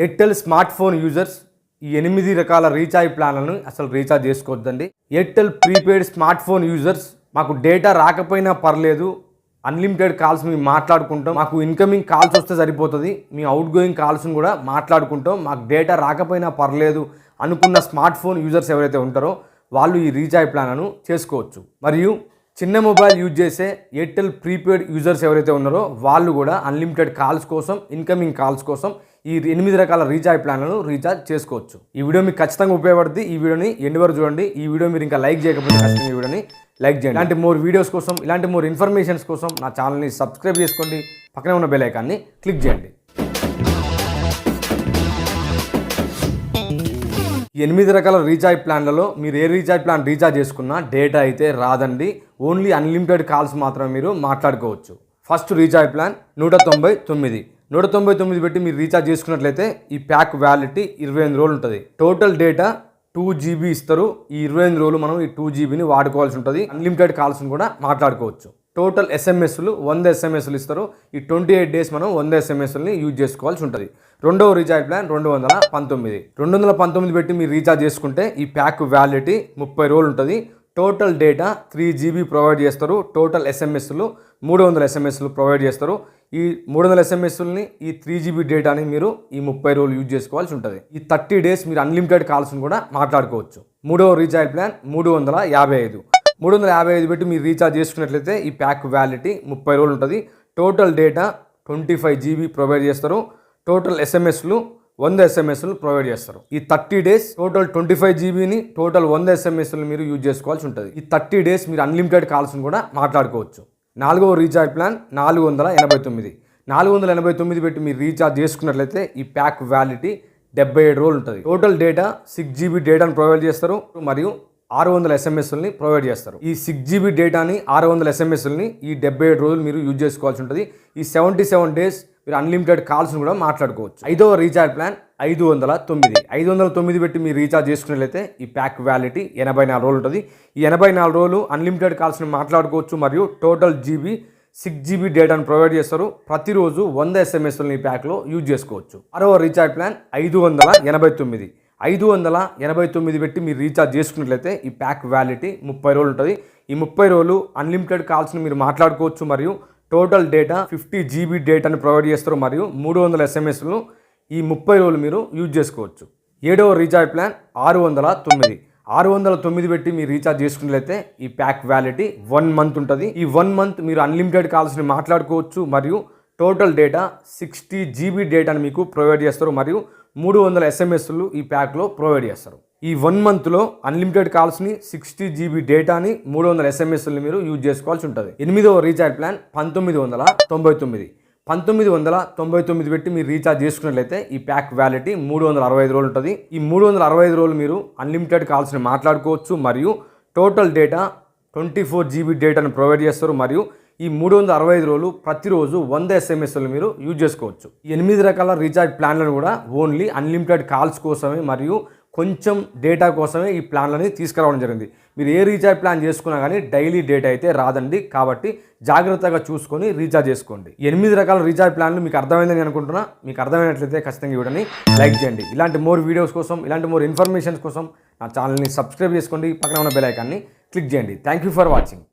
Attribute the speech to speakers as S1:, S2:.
S1: Airtel smart phone users ఈ ఎనిమిది రకాల రీఛార్జ్ ప్లాన్లను అసలు రీఛార్జ్ చేసుకోవద్దండి. Airtel prepaid smart phone users మాకు డేటా రాకపోయినా పర్లేదు అన్లిమిటెడ్ కాల్స్ మేము మాట్లాడుకుంటాం. మాకు ఇన్కమింగ్ కాల్స్ వస్తే సరిపోతుంది మీ అవుట్ గోయింగ్ కాల్స్ని కూడా మాట్లాడుకుంటాం. మాకు డేటా రాకపోయినా పర్లేదు అనుకున్న స్మార్ట్ ఫోన్ యూజర్స్ ఎవరైతే ఉంటారో వాళ్ళు ఈ రీఛార్జ్ ప్లాన్లను చేసుకోవచ్చు. మరియు చిన్న మొబైల్ యూజ్ చేసే ఎయిర్టెల్ ప్రీపెయిడ్ యూజర్స్ ఎవరైతే ఉన్నారో వాళ్ళు కూడా అన్లిమిటెడ్ కాల్స్ కోసం ఇన్కమింగ్ కాల్స్ కోసం ఈ ఎనిమిది రకాల రీఛార్జ్ ప్లాన్లను రీఛార్జ్ చేసుకోవచ్చు. ఈ వీడియో మీకు ఖచ్చితంగా ఉపయోగపడుతుంది ఈ వీడియోని ఎండ్ వరకు చూడండి. ఈ వీడియో మీరు ఇంకా లైక్ చేయకపోతే ఖచ్చితంగా ఈ వీడియోని లైక్ చేయండి. ఇలాంటి మోర్ వీడియోస్ కోసం ఇలాంటి మోర్ ఇన్ఫర్మేషన్స్ కోసం నా ఛానల్ని సబ్స్క్రైబ్ చేసుకోండి. పక్కనే ఉన్న బెల్ ఐకాన్ని క్లిక్ చేయండి. ఎనిమిది రకాల రీఛార్జ్ ప్లాన్లలో మీరు ఏ రీఛార్జ్ ప్లాన్ రీఛార్జ్ చేసుకున్నా డేటా అయితే రాదండి. ఓన్లీ అన్లిమిటెడ్ కాల్స్ మాత్రమే మీరు మాట్లాడుకోవచ్చు. ఫస్ట్ రీఛార్జ్ ప్లాన్ నూట తొంభై తొమ్మిది. నూట తొంభై తొమ్మిది పెట్టి మీరు రీఛార్జ్ చేసుకున్నట్లయితే ఈ ప్యాక్ వ్యాలిటీ ఇరవై ఎనిమిది రోజులు ఉంటుంది. టోటల్ డేటా టూ జీబీ ఇస్తారు. ఈ ఇరవై ఎనిమిది రోజులు మనం ఈ టూ జీబీని వాడుకోవాల్సి ఉంటుంది. అన్లిమిటెడ్ కాల్స్ని కూడా మాట్లాడుకోవచ్చు. టోటల్ ఎస్ఎంఎస్లు వంద ఎస్ఎంఎస్లు ఇస్తారు. ఈ ట్వంటీ ఎయిట్ డేస్ మనం వంద ఎస్ఎంఎస్ని యూజ్ చేసుకోవాల్సి ఉంటుంది. రెండవ రీఛార్జ్ ప్లాన్ రెండు వందల పంతొమ్మిది. రెండు వందల పంతొమ్మిది పెట్టి మీరు రీఛార్జ్ చేసుకుంటే ఈ ప్యాక్ వ్యాలిటీ ముప్పై రోజులు ఉంటుంది. Total data three GB provide చేస్తారు. టోటల్ ఎస్ఎంఎస్లు మూడు వందల ఎస్ఎంఎస్లు ప్రొవైడ్ చేస్తారు. ఈ మూడు వందల ఎస్ఎంఎస్ని ఈ త్రీ జీబీ డేటాని మీరు ఈ ముప్పై రోజులు యూజ్ చేసుకోవాల్సి ఉంటుంది. ఈ థర్టీ డేస్ మీరు అన్లిమిటెడ్ కాల్స్ని కూడా మాట్లాడుకోవచ్చు. మూడవ రీఛార్జ్ ప్లాన్ మూడు వందల యాభై ఐదు. మూడు వందల యాభై ఐదు పెట్టి మీరు రీఛార్జ్ చేసుకున్నట్లయితే ఈ ప్యాక్ వ్యాలిటీ ముప్పై రోజులు ఉంటుంది. Total data twenty five GB provide చేస్తారు. టోటల్ ఎస్ఎంఎస్లు వంద ఎస్ఎంఎస్లు ప్రొవైడ్ చేస్తారు. ఈ thirty days total twenty five జీబీని total వంద ఎస్ఎంఎస్లు మీరు యూజ్ చేసుకోవాల్సి ఉంటుంది. ఈ థర్టీ డేస్ మీరు అన్లిమిటెడ్ కాల్స్ని కూడా మాట్లాడుకోవచ్చు. నాలుగవ రీఛార్జ్ ప్లాన్ నాలుగు వందల ఎనభై తొమ్మిది. నాలుగు వందల ఎనభై తొమ్మిది పెట్టి మీరు రీఛార్జ్ చేసుకున్నట్లయితే ఈ ప్యాక్ వ్యాలిటీ డెబ్బై ఏడు రోజులు ఉంటుంది. టోటల్ డేటా సిక్స్ జీబీ డేటాను ప్రొవైడ్ చేస్తారు. మరియు ఆరు వందల ఎస్ఎంఎస్ని ప్రొవైడ్ చేస్తారు. ఈ సిక్స్ జీబీ డేటాని ఆరు వందల ఎస్ఎంఎస్ని ఈ డెబ్బై ఏడు రోజులు మీరు యూజ్ చేసుకోవాల్సి ఉంటుంది. ఈ సెవెంటీ సెవెన్ డేస్ మీరు అన్లిమిటెడ్ కాల్స్ని కూడా మాట్లాడుకోవచ్చు. ఐదవ రీఛార్జ్ ప్లాన్ ఐదు వందల తొమ్మిది. ఐదు వందల తొమ్మిది పెట్టి మీరు రీఛార్జ్ చేసుకున్నట్లయితే ఈ ప్యాక్ వ్యాలిటీ ఎనభై నాలుగు రోజులు ఉంటుంది. ఈ ఎనభై నాలుగు రోజులు అన్లిమిటెడ్ కాల్స్ని మాట్లాడుకోవచ్చు మరియు టోటల్ జీబీ సిక్స్ జీబీ డేటాను ప్రొవైడ్ చేస్తారు. ప్రతిరోజు వంద ఎస్ఎంఎస్ని ఈ ప్యాక్లో యూజ్ చేసుకోవచ్చు. ఆరవ రీఛార్జ్ ప్లాన్ ఐదు వందల ఎనభై తొమ్మిది. ఐదు వందల ఎనభై తొమ్మిది పెట్టి మీరు రీఛార్జ్ చేసుకున్నట్లయితే ఈ ప్యాక్ వ్యాలిటీ ముప్పై రోజులు ఉంటుంది. ఈ ముప్పై రోజులు అన్లిమిటెడ్ కాల్స్ని మీరు మాట్లాడుకోవచ్చు మరియు టోటల్ డేటా ఫిఫ్టీ జీబీ డేటాను ప్రొవైడ్ చేస్తారు మరియు మూడు వందల ఎస్ఎంఎస్ను ఈ ముప్పై రోజులు మీరు యూజ్ చేసుకోవచ్చు. ఏడవ రీఛార్జ్ ప్లాన్ ఆరు వందల తొమ్మిది. ఆరు వందల తొమ్మిది పెట్టి మీరు రీఛార్జ్ చేసుకున్నట్లయితే ఈ ప్యాక్ వ్యాలిటీ వన్ మంత్ ఉంటుంది. ఈ వన్ మంత్ మీరు అన్లిమిటెడ్ కాల్స్ని మాట్లాడుకోవచ్చు మరియు టోటల్ డేటా సిక్స్టీ జీబీ డేటాను మీకు ప్రొవైడ్ చేస్తారు మరియు మూడు వందల ఎస్ఎంఎస్లు ఈ ప్యాక్లో ప్రొవైడ్ చేస్తారు. ఈ వన్ మంత్లో అన్లిమిటెడ్ కాల్స్ని సిక్స్టీ జీబీ డేటాని మూడు వందల ఎస్ఎంఎస్ని మీరు యూజ్ చేసుకోవాల్సి ఉంటుంది. ఎనిమిదవ రీఛార్జ్ ప్లాన్ పంతొమ్మిది వందల తొంభై తొమ్మిది. పంతొమ్మిది వందల తొంభై తొమ్మిది పెట్టి మీరు రీఛార్జ్ చేసుకున్నట్లయితే ఈ ప్యాక్ వ్యాలిటీ మూడు వందల అరవై ఐదు రోజులు ఉంటుంది. ఈ మూడు వందల అరవై ఐదు రోజులు మీరు అన్లిమిటెడ్ కాల్స్ని మాట్లాడుకోవచ్చు మరియు total data twenty four GB డేటాను ప్రొవైడ్ చేస్తారు మరియు ఈ మూడు వందల అరవై ఐదు రోజులు ప్రతిరోజు వంద ఎస్ఎంఎస్లు మీరు యూజ్ చేసుకోవచ్చు. ఎనిమిది రకాల రీఛార్జ్ ప్లాన్లను కూడా ఓన్లీ అన్లిమిటెడ్ కాల్స్ కోసమే మరియు కొంచెం డేటా కోసమే ఈ ప్లాన్లని తీసుకురావడం జరిగింది. మీరు ఏ రీఛార్జ్ ప్లాన్ చేసుకున్నా కానీ డైలీ డేటా అయితే రాదండి. కాబట్టి జాగ్రత్తగా చూసుకొని రీఛార్జ్ చేసుకోండి. ఎనిమిది రకాల రీఛార్జ్ ప్లాన్లు మీకు అర్థమైందని అనుకుంటున్నా. మీకు అర్థమైనట్లయితే ఖచ్చితంగా ఇవ్వడని లైక్ చేయండి. ఇలాంటి మోర్ వీడియోస్ కోసం ఇలాంటి మోర్ ఇన్ఫర్మేషన్స్ కోసం నా ఛానల్ని సబ్స్క్రైబ్ చేసుకోండి. పక్కన ఉన్న బెల్ ఐకాన్ని క్లిక్ చేయండి. Thank you for watching